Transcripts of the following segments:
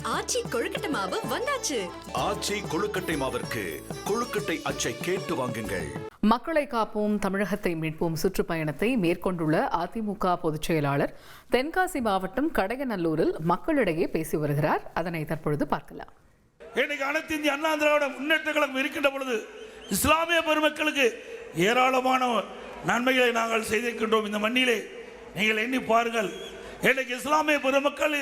ஆச்சி கொழுக்கட்டை மாவு வந்தாச்சு. ஆச்சி கொழுக்கட்டை மாவிற்கு கொழுக்கட்டை அச்சை கேட்டு வாங்குங்கள். மக்களை காப்போம் தமிழகத்தை மீட்போம் சுற்றுப்பயணத்தை மேற்கொண்டுள்ள அதிமுக பொதுச் செயலாளர் தென்காசி மாவட்டம் கடையநல்லூரில் மக்களிடையே பேசி வருகிறார். அதனை தற்பொழுது பார்க்கலாம். இன்னைக்கு அனைத்து இந்திய அண்ணா திராவிட முன்னேற்ற கழகம் இருக்கின்ற பொழுது இஸ்லாமிய பெருமக்களுக்கு ஏராளமான நன்மைகளை நாங்கள் செய்திருக்கின்றோம். இந்த மண்ணிலே நீங்கள் எண்ணி பாருங்கள். இன்னைக்கு இஸ்லாமிய பெருமக்கள்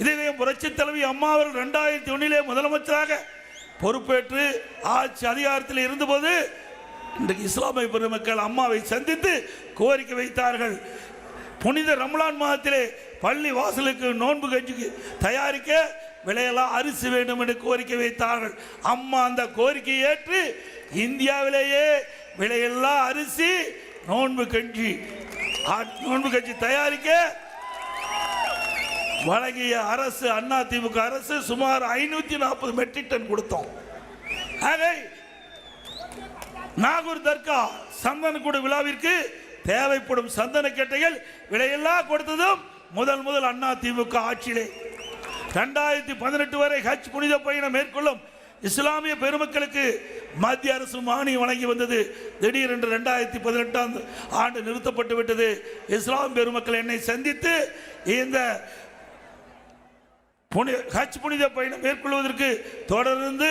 இதே புரட்சி தலைவி அம்மா அவர்கள் ரெண்டாயிரத்தி ஒன்னிலே முதலமைச்சராக பொறுப்பேற்று ஆட்சி அதிகாரத்தில் இருந்தபோது இன்றைக்கு இஸ்லாமிய பெருமக்கள் அம்மாவை சந்தித்து கோரிக்கை வைத்தார்கள். புனித ரம்லான் மாதத்திலே பள்ளி வாசலுக்கு நோன்பு கஞ்சிக்கு தயாரிக்க விலையெல்லாம் அரிசி வேண்டும் என்று கோரிக்கை வைத்தார்கள். அம்மா அந்த கோரிக்கையை ஏற்று இந்தியாவிலேயே விலையெல்லாம் அரிசி நோன்பு கஞ்சி நோன்பு கஞ்சி தயாரிக்க வழங்கிய அரசு அண்ணா திமுக அரசு சுமார் ஐநூத்தி நாற்பது மெட்ரிக் டன் கொடுத்தோம். அதை நாகூர் தர்கா சந்தனக்கூடு விழாவிற்கு தேவைப்படும் சந்தன கட்டைகள் விலையெல்லாம் கொடுத்ததும் முதல் முதல் அண்ணா திமுக ஆட்சியிலே. ரெண்டாயிரத்தி பதினெட்டு வரை ஹஜ் புனித பயணம் மேற்கொள்ளும் இஸ்லாமிய பெருமக்களுக்கு மத்திய அரசு மானியம் வழங்கி வந்தது. திடீரென்று ரெண்டாயிரத்தி பதினெட்டாம் ஆண்டு நிறுத்தப்பட்டு விட்டது. இஸ்லாம் பெருமக்கள் என்னை சந்தித்து இந்த புனித ஹஜ் புனித பயணம் மேற்கொள்வதற்கு தொடர்ந்து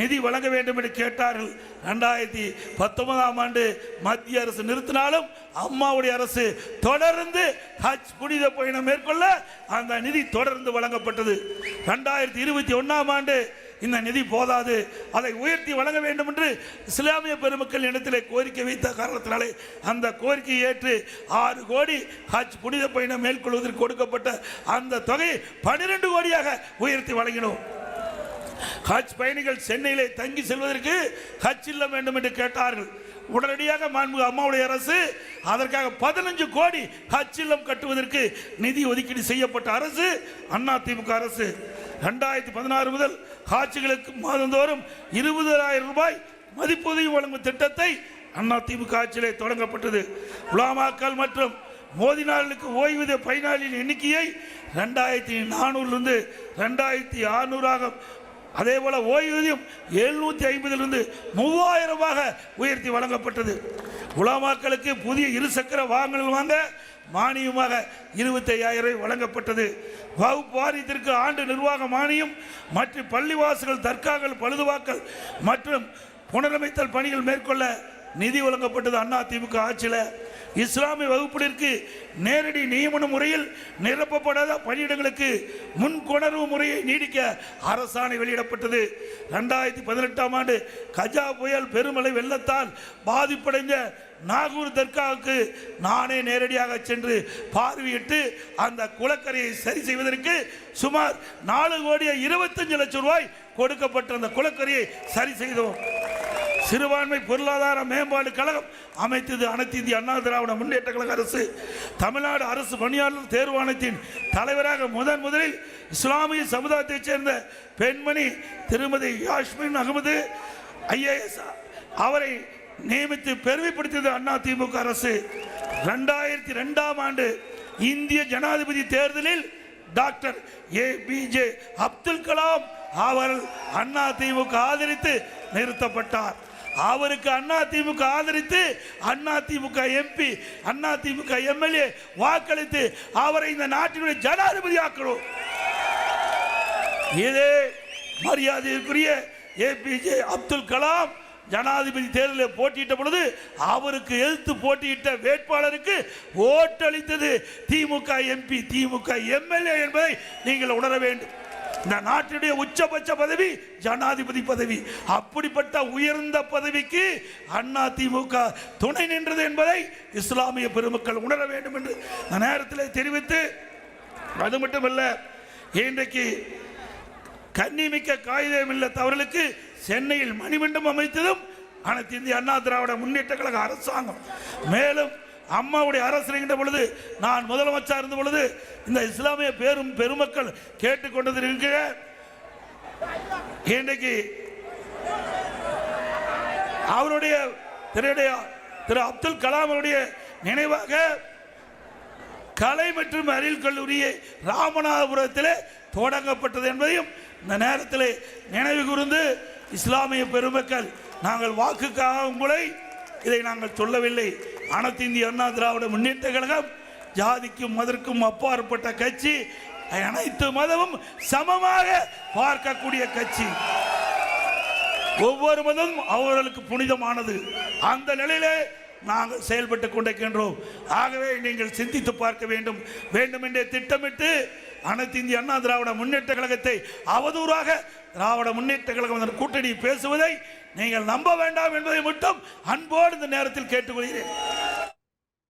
நிதி வழங்க வேண்டும் என்று கேட்டார்கள். ரெண்டாயிரத்தி பத்தொன்பதாம் ஆண்டு மத்திய அரசு நிறுத்தினாலும் அம்மாவுடைய அரசு தொடர்ந்து ஹஜ் புனித பயணம் மேற்கொள்ள அந்த நிதி தொடர்ந்து வழங்கப்பட்டது. ரெண்டாயிரத்தி இருபத்தி ஒன்றாம் ஆண்டு இந்த நிதி போதாது. அதை உயர்த்தி வழங்க வேண்டும் என்று இஸ்லாமிய பெருமக்கள் இடத்திலே கோரிக்கை வைத்த காரணத்தினாலே அந்த கோரிக்கை ஏற்று ஆறு கோடி ஹஜ் புனித பயணம் மேற்கொள்வதற்கு கொடுக்கப்பட்ட அந்த தொகையை பனிரெண்டு கோடியாக உயர்த்தி வழங்கினோம். ஹஜ் பயணிகள் சென்னையிலே தங்கி செல்வதற்கு ஹஜ் இல்லம் வேண்டும் என்று கேட்டார்கள். உடனடியாக மாண்புமிகு அம்மாவுடைய அரசு அதற்காக பதினஞ்சு கோடி ஹச்சில்லம் இல்லம் கட்டுவதற்கு நிதி ஒதுக்கீடு செய்யப்பட்ட அரசு அண்ணா திமுக அரசு. ரெண்டாயிரத்தி பதினாறு முதல் ஹாட்சிகளுக்கு மாதந்தோறும் இருபதாயிரம் ரூபாய் மதிப்புதவி வழங்கும் திட்டத்தை அண்ணா திமுக ஆட்சியிலே தொடங்கப்பட்டது. உலாமாக்கள் மற்றும் மோதினார்களுக்கு ஓய்வூதிய பயனாளியின் எண்ணிக்கையை ரெண்டாயிரத்தி நானூறுலேருந்து ரெண்டாயிரத்தி அறுநூறாக அதே போல ஓய்வூதியம் எழுநூத்தி ஐம்பதிலிருந்து மூவாயிரமாக உயர்த்தி வழங்கப்பட்டது. உலமாக்களுக்கு புதிய இருசக்கர வாகனங்கள் வாங்க மானியமாக இருபத்தையாயிரம் ரூபாய் வழங்கப்பட்டது. வகுப்பு வாரியத்திற்கு ஆண்டு நிர்வாக மானியம் மற்றும் பள்ளிவாசல்கள் தர்காக்கள் பழுதுவாக்கல் மற்றும் புனரமைத்தல் பணிகள் மேற்கொள்ள நிதி வழங்கப்பட்டது. அண்ணா திமுக ஆட்சியில் இஸ்லாமிய வகுப்பிற்கு நேரடி நியமன முறையில் நிரப்பப்படாத பணியிடங்களுக்கு முன்கொணர்வு முறையை நீடிக்க அரசாணை வெளியிடப்பட்டது. ரெண்டாயிரத்தி பதினெட்டாம் ஆண்டு கஜா புயல் பெருமழை வெள்ளத்தால் பாதிப்படைந்த நாகூர் தர்காவுக்கு நானே நேரடியாக சென்று பார்வையிட்டு அந்த குளக்கரையை சரி செய்வதற்கு சுமார் நாலு கோடியே இருபத்தஞ்சு லட்சம் ரூபாய் கொடுக்கப்பட்ட அந்த குளக்கரையை சரி செய்தோம். சிறுபான்மை பொருளாதார மேம்பாடு கழகம் அமைத்தது அனைத்து இந்திய அண்ணா திராவிட முன்னேற்ற கழக அரசு. தமிழ்நாடு அரசு பணியாளர் தேர்வாணையத்தின் தலைவராக முதன் முதலில் இஸ்லாமிய சமுதாயத்தைச் சேர்ந்த பெண்மணி திருமதி யாஸ்மின் அகமது ஐஏஎஸ் அவரை நியமித்து பெருமைப்படுத்தியது அண்ணா திமுக அரசு. ரெண்டாயிரத்தி ரெண்டாம் ஆண்டு இந்திய ஜனாதிபதி தேர்தலில் doctor A P J Abdul Kalam அவர் அண்ணா திமுக ஆதரித்து நிறுத்தப்பட்டார். அவருக்கு அண்ணா திமுக ஆதரித்து அண்ணா திமுக எம்பி அண்ணா திமுக எம்எல்ஏ வாக்களித்து அவரை இந்த நாட்டினுடைய ஜனாதிபதி ஆக்கணும் இதே மரியாதைக்குரிய ஏபிஜே அப்துல் கலாம் ஜனாதிபதி தேர்தலில் போட்டியிட்ட பொழுது அவருக்கு எதிர்த்து போட்டியிட்ட வேட்பாளருக்கு ஓட்டளித்தது திமுக எம்பி திமுக எம்எல்ஏ என்பதை நீங்கள் உணர வேண்டும். இந்த நாட்டினுடைய உச்சபட்ச பதவி ஜனாதிபதி பதவி. அப்படிப்பட்ட உயர்ந்த பதவிக்கு அண்ணா திமுக துணை நின்றது என்பதை இஸ்லாமிய பெருமக்கள் உணர வேண்டும் என்று இந்த நேரத்தில் தெரிவித்து அது மட்டுமல்ல இன்றைக்கு கன்னிமிக்க காகிதம் இல்ல தவறுகளுக்கு சென்னையில் மணிமண்டபம் அமைத்ததும் அனைத்து இந்திய அண்ணா திராவிட முன்னேற்ற கழக அரசாங்கம். மேலும் அம்மாவுடைய அரசு பொழுது நான் முதலமைச்சர் இருந்த பொழுது இந்த இஸ்லாமிய பெரும் பெருமக்கள் கேட்டுக்கொண்டது இருக்கிற இன்றைக்கு அவருடைய திருடைய திரு அப்துல் கலாம் அவருடைய நினைவாக கலை மற்றும் அறிவியல் கல்லூரியை ராமநாதபுரத்தில் தொடங்கப்பட்டது என்பதையும் இந்த நேரத்தில் நினைவு கூர்ந்து இஸ்லாமிய பெருமக்கள் நாங்கள் வாக்குக்காக உங்களை இதை நாங்கள் சொல்லவில்லை. அனைத்து இந்திய அண்ணா திராவிட முன்னேற்ற கழகம் ஜாதிக்கும் மதற்கும் அப்பாற்பட்ட கட்சி அனைத்து மதமும் சமமாக பார்க்கக்கூடிய கட்சி. ஒவ்வொரு மதமும் அவர்களுக்கு புனிதமானது. அந்த நிலையிலே நாங்கள் செயல்பட்டு கொண்டிருக்கின்றோம். ஆகவே நீங்கள் சிந்தித்து பார்க்க வேண்டும். வேண்டுமென்றே திட்டமிட்டு அனைத்து இந்திய அண்ணா திராவிட முன்னேற்ற கழகத்தை அவதூறாக திராவிட முன்னேற்ற கழகம் அதன் கூட்டணி பேசுவதை நீங்கள் நம்ப வேண்டாம் என்பதை மட்டும் அன்போடு இந்த நேரத்தில் கேட்டுக்கொள்கிறேன்.